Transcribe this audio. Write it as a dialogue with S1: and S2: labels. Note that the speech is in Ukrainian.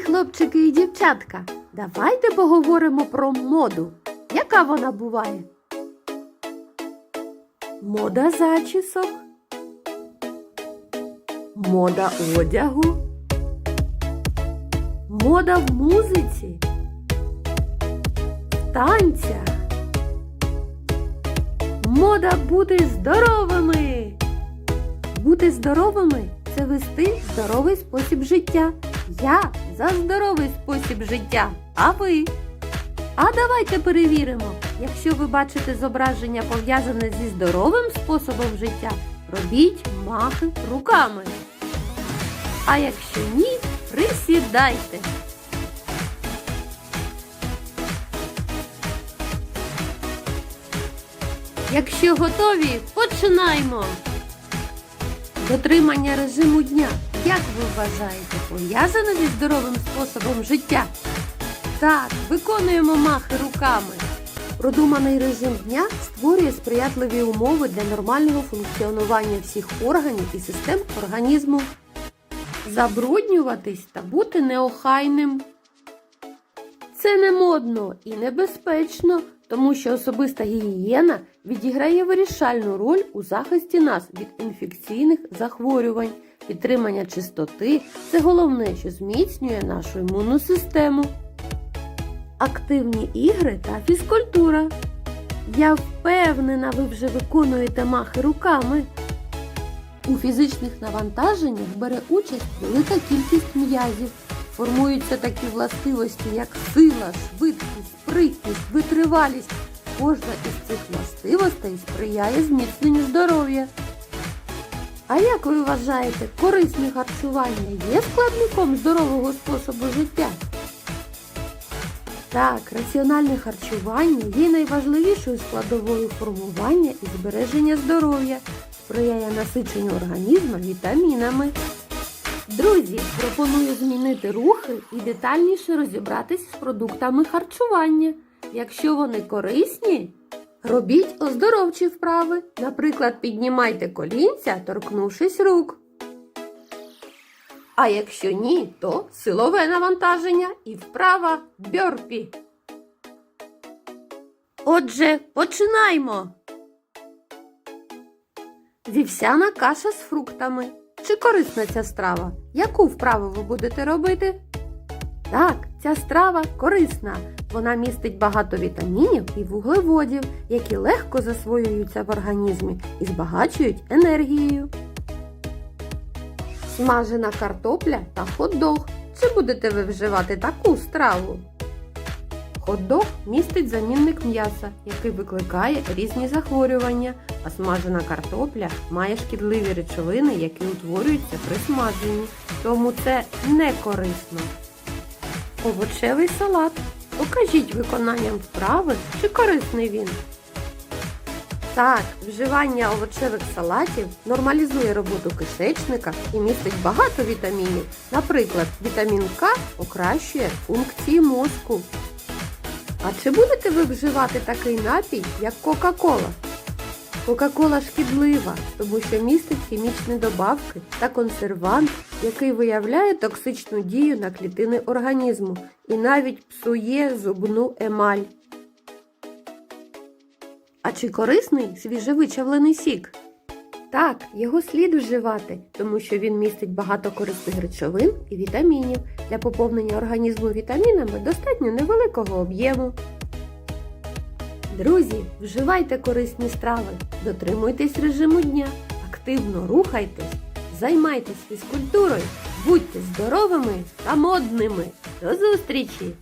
S1: хлопчики і дівчатка, давайте поговоримо про моду. Яка вона буває? Мода зачісок, мода одягу, мода в музиці, в мода бути здоровими. Бути здоровими це вести здоровий спосіб життя. Я за здоровий спосіб життя. А ви? А давайте перевіримо. Якщо ви бачите зображення пов'язане зі здоровим способом життя, робіть махи руками. А якщо ні, присідайте. Якщо готові, починаємо! Дотримання режиму дня, як ви вважаєте, пов'язане зі здоровим способом життя? Так, виконуємо махи руками. Продуманий режим дня створює сприятливі умови для нормального функціонування всіх органів і систем організму. Забруднюватись та бути неохайним. Це не модно і небезпечно, тому що особиста гігієна відіграє вирішальну роль у захисті нас від інфекційних захворювань. Підтримання чистоти це головне, що зміцнює нашу імунну систему. Активні ігри та фізкультура. Я впевнена, ви вже виконуєте махи руками. У фізичних навантаженнях бере участь велика кількість м'язів. Формуються такі властивості, як сила, швидкість, спритність, витривалість. Кожна із цих властивостей сприяє зміцненню здоров'я. А як ви вважаєте, корисне харчування є складником здорового способу життя? Так, раціональне харчування є найважливішою складовою формування і збереження здоров'я, сприяє насиченню організму вітамінами. Друзі, пропоную змінити рухи і детальніше розібратись з продуктами харчування. Якщо вони корисні, робіть оздоровчі вправи. Наприклад, піднімайте колінця, торкнувшись рук. А якщо ні, то силове навантаження і вправа бьорпі. Отже, починаймо. Вівсяна каша з фруктами. Чи корисна ця страва? Яку вправу ви будете робити? Так, ця страва корисна. Вона містить багато вітамінів і вуглеводів, які легко засвоюються в організмі і збагачують енергією. Смажена картопля та хот-дог. Чи будете ви вживати таку страву? Хот-дог містить замінник м'яса, який викликає різні захворювання, а смажена картопля має шкідливі речовини, які утворюються при смаженні, тому це не корисно. Овочевий салат. Покажіть виконанням вправи, чи корисний він. Так, вживання овочевих салатів нормалізує роботу кишечника і містить багато вітамінів. Наприклад, вітамін К покращує функції мозку. А чи будете ви вживати такий напій, як Кока-Кола? Кока-Кола шкідлива, тому що містить хімічні добавки та консервант, який виявляє токсичну дію на клітини організму і навіть псує зубну емаль. А чи корисний свіжевичавлений сік? Так, його слід вживати, тому що він містить багато корисних речовин і вітамінів. Для поповнення організму вітамінами достатньо невеликого об'єму. Друзі, вживайте корисні страви, дотримуйтесь режиму дня, активно рухайтесь, займайтесь фізкультурою, будьте здоровими та модними. До зустрічі!